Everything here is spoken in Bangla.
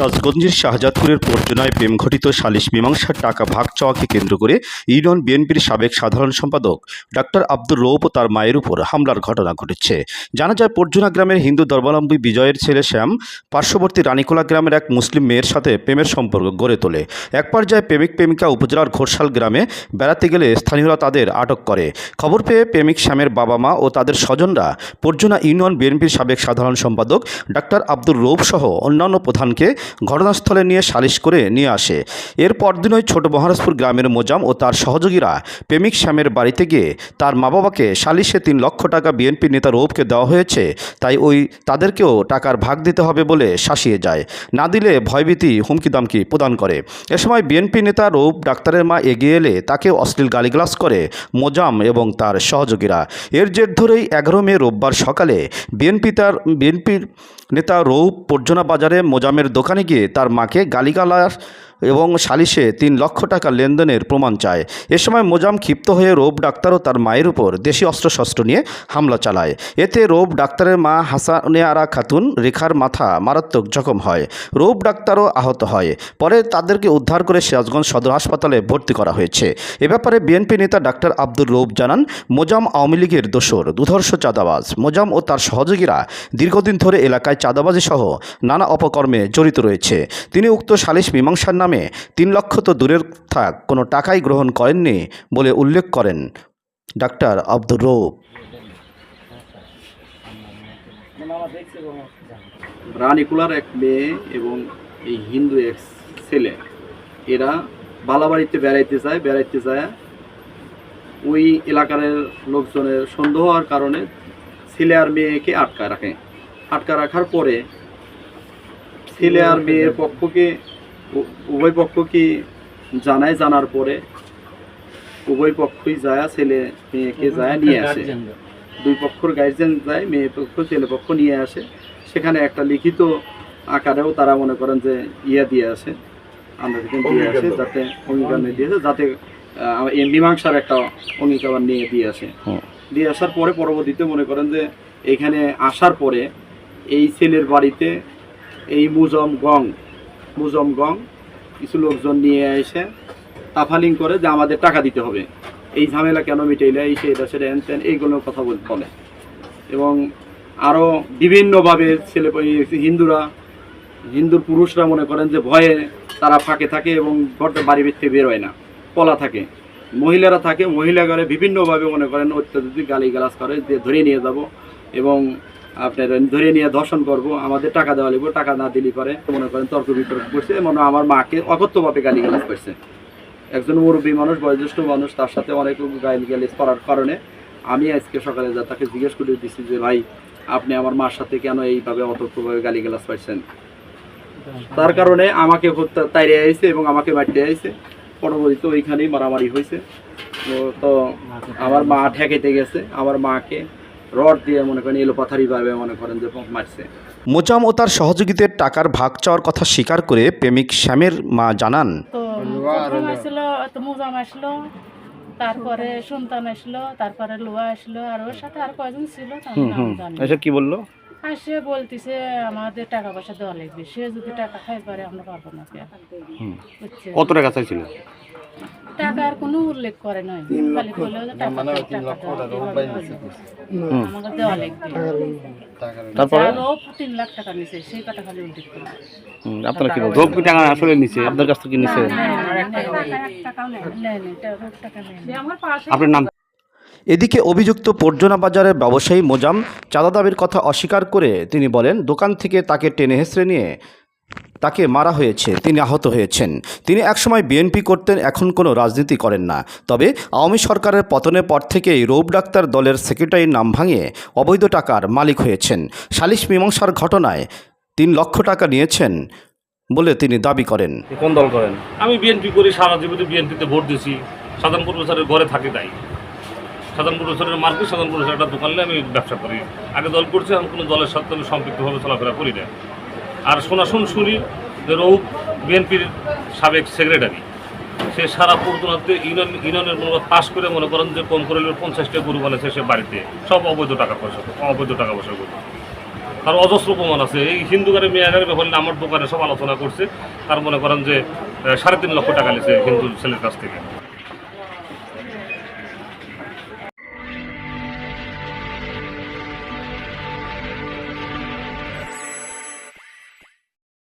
রাজগঞ্জের শাহজাদপুরের পর্যনায় প্রেমঘটিত সালিশ মীমাংসার টাকা ভাগ চাওয়াকে কেন্দ্র করে ইউনিয়ন বিএনপির সাবেক সাধারণ সম্পাদক ডাক্তার আব্দুর রৌপ ও তার মায়ের উপর হামলার ঘটনা ঘটেছে। জানা যায় পর্যনা গ্রামের হিন্দু ধর্মাবলম্বী বিজয়ের ছেলে শ্যাম পার্শ্ববর্তী রানীকোলা গ্রামের এক মুসলিম মেয়ের সাথে প্রেমের সম্পর্ক গড়ে তোলে। এক পর্যায়ে প্রেমিক প্রেমিকা উপজেলার ঘোষাল গ্রামে বেড়াতে গেলে স্থানীয়রা তাদের আটক করে। খবর পেয়ে প্রেমিক শ্যামের বাবা মা ও তাদের স্বজনরা পর্যনা ইউনিয়ন বিএনপির সাবেক সাধারণ সম্পাদক ডাক্তার আব্দুর রৌফ সহ অন্যান্য প্রধানকে ঘটনাস্থলে নিয়ে সালিশ করে নিয়ে আসে। এর পরদিনই ছোট মহারাজপুর গ্রামের মোজাম ও তার সহযোগীরা প্রেমিক শ্যামের বাড়িতে গিয়ে তার মা বাবাকে সালিশে তিন লক্ষ টাকা বিএনপি নেতা রৌফকে দেওয়া হয়েছে। তাই ওই তাদেরকেও টাকার ভাগ দিতে হবে বলে শাসিয়ে যায়। না দিলে ভয়ভীতি হুমকি দামকি প্রদান করে। এ সময় বিএনপি নেতা রৌফ ডাক্তারের মা এগিয়ে এলে তাকে অশ্লীল গালিগালাজ করে মোজাম এবং তার সহযোগীরা। এর জের ধরেই এগারো মে রোববার সকালে বিএনপি তার বিএনপির নেতা রৌপ পর্যনা বাজারে মোজামের দোকানে গিয়ে তার মাকে গালিগালাজ এবং সালিশে তিন লক্ষ টাকা লেনদেনের প্রমাণ চায়। এ সময় মোজাম ক্ষিপ্ত হয়ে রোব ডাক্তার ও তার মায়ের উপর দেশি অস্ত্রশস্ত্র নিয়ে হামলা চালায়। এতে রোব ডাক্তারের মা হাসানে আরা খাতুন রেখার মাথা মারাত্মক জখম হয়। রোব ডাক্তারও আহত হয়। পরে তাদেরকে উদ্ধার করে সিরাজগঞ্জ সদর হাসপাতালে ভর্তি করা হয়েছে। এ ব্যাপারে বিএনপি নেতা ডাক্তার আব্দুর রৌফ জানান, মোজাম আওয়ামী লীগের দোসর দুধর্ষ চাঁদাবাজ। মোজাম ও তার সহযোগীরা দীর্ঘদিন ধরে এলাকায় চাঁদাবাজি সহ নানা অপকর্মে জড়িত রয়েছে। তিনি উক্ত সালিশ মীমাংসার নামে তিন লক্ষ তো দূরের থাক, কোনো টাকাই গ্রহণ করেননি বলে উল্লেখ করেন ডাক্তার আব্দুর রৌফ রানীকুলার এক মেয়ে এবং এই হিন্দু এক ছেলে। এরা বালাবাড়িতে বেড়াইতে যায় বেড়াইতে যায়। ওই এলাকার লোকজনের সন্দেহ হওয়ার কারণে ছেলে আর মেয়েকে আটকা রাখে। আটকা রাখার পরে ছেলে আর মেয়ের পক্ষকে উ- পক্ষ কি জানায় জানার পরে উভয় পক্ষই যায় ছেলে মেয়েকে যায় নিয়ে আসে। দুই পক্ষর গার্জেন যায় মেয়ে পক্ষ ছেলে পক্ষ নিয়ে আসে। সেখানে একটা লিখিত আকারেও তারা মনে করেন যে ইয়া দিয়ে আসে। আন্দাজ দিয়ে আসে যাতে অঙ্গীকার নিয়ে দিয়েছে যাতে মীমাংসার একটা অঙ্গীকার নিয়ে দিয়ে আসে। দিয়ে আসার পরে পরবর্তীতে মনে করেন যে এখানে আসার পরে এই ছেলের বাড়িতে এই মুজম গং মুজম গং, কিছু লোকজন নিয়ে এসে তাফালিং করে যে আমাদের টাকা দিতে হবে। এই ঝামেলা কেন মিটাইলে? এই সেটা সেটা হ্যান ত্যান এইগুলোর কথা বল- এবং আরও বিভিন্নভাবে ছেলে হিন্দুরা, হিন্দুর পুরুষরা মনে করেন যে ভয়ে তারা ফাঁকে থাকে এবং ঘরটা বাড়ি ভিত্তি বেরোয় না। পলা থাকে। মহিলারা থাকে, মহিলা ঘরে বিভিন্নভাবে মনে করেন অত্যাধিক গালি গালাজ করে, যে ধরে নিয়ে যাব। এবং আপনার ধরে নিয়ে ধর্ষণ করব, আমাদের টাকা দেওয়া লাগবে, টাকা না দিলে পারে মনে করেন তর্ক বিতর্ক করছে, মনে আমার মাকে অকথ্যভাবে গালি গালাজ করছে। একজন মুরব্বী মানুষ, বয়োজ্যেষ্ঠ মানুষ, তার সাথে অনেক গাইল গ্যালিস করার কারণে আমি আজকে সকালে যা তাকে জিজ্ঞেস করে দিচ্ছি যে, ভাই, আপনি আমার মার সাথে কেন এইভাবে অতর্কভাবে গালি গালাজ পাইছেন তার কারণে আমাকে তাইরে আইছে এবং আমাকে মারতে আইছে। পরবর্তীতে ওইখানেই মারামারি হয়েছে তো আমার মা ঠেকাইতে গেছে, আমার মাকে রড দিয়ে মনে করেন ভাবে মনে করেন যে মারছে। মোজাম ও তার সহযোগীদের টাকার ভাগ চাওয়ার কথা স্বীকার করে প্রেমিক শ্যামের মা জানান। আসলো মুজাম আসলো তারপরে সন্তান আসলো তারপরে লোয়া আসলো আর ওর সাথে আর কয়জন ছিল কি বলল? আর সে বলতিছে আমাদের টাকা পয়সা দেওয়া লাগবে। সে যদি টাকা খাই পারে আমরা পারব না বুঝছে? কত টাকা চাইছিল টাকার কোনো উল্লেখ করে নাই। খালি বলল যে টাকা টাকা দেওয়া লাগবে। আমাকে দেওয়া লাগবে। তারপরে? আর তিন লাখ টাকা নিছে। সেই কথা খালি উল্লেখ করে। আপনারা কি বলছেন? কি টাকা আসলে নিছে? আপনার কাছ থেকে নিছে? আপনার নাম? এদিকে অভিযুক্ত পর্যনা বাজারের ব্যবসায়ী মোজাম চাঁদা দাবির কথা অস্বীকার করে তিনি বলেন দোকান থেকে তাকে টেনে হেসড়ে নিয়ে তাকে মারা হয়েছে তিনি আহত হয়েছেন। তিনি একসময় বিএনপি করতেন এখন কোনো রাজনীতি করেন না। তবে আওয়ামী সরকারের পতনের পর থেকেই রৌব ডাক্তার দলের সেক্রেটারির নাম ভাঙিয়ে অবৈধ টাকার মালিক হয়েছেন। সালিশ মীমাংসার ঘটনায় তিন লক্ষ টাকা নিয়েছেন বলে তিনি দাবি করেন। কোন দল করেন? আমি বিএনপি করি সারা জীবনে বিএনপিতে ভোট দিয়েছি। সাধারণ প্রফেসরের ঘরে থাকি তাই। সাধারণ প্রফেসরের মার্কেট সাধারণ প্রফেসর একটা দোকানে আমি ব্যবসা করি। আগে দল করছি আমি কোনো দলের সাথে আমি সম্পৃক্তভাবে চলাফেরা করি না। আর শোনাশুন শুনি যে রৌপ বিএনপির সাবেক সেক্রেটারি সে সারা পর্যন্ত ইউনিয়ন ইউনিয়নের করেন পাশ করে মনে করেন যে কম করে পঞ্চাশটা গরু বানাচ্ছে সে বাড়িতে। সব অবৈধ টাকা পয়সা, অবৈধ টাকা পয়সা গরু। তার অজস্র প্রমাণ আছে। এই হিন্দু গাড়ি, মেয়া গাড়ি ব্যাপারে আমার দোকানে সব আলোচনা করছে। তার মনে করেন যে সাড়ে তিন লক্ষ টাকা নিয়েছে হিন্দু ছেলের কাছ থেকে।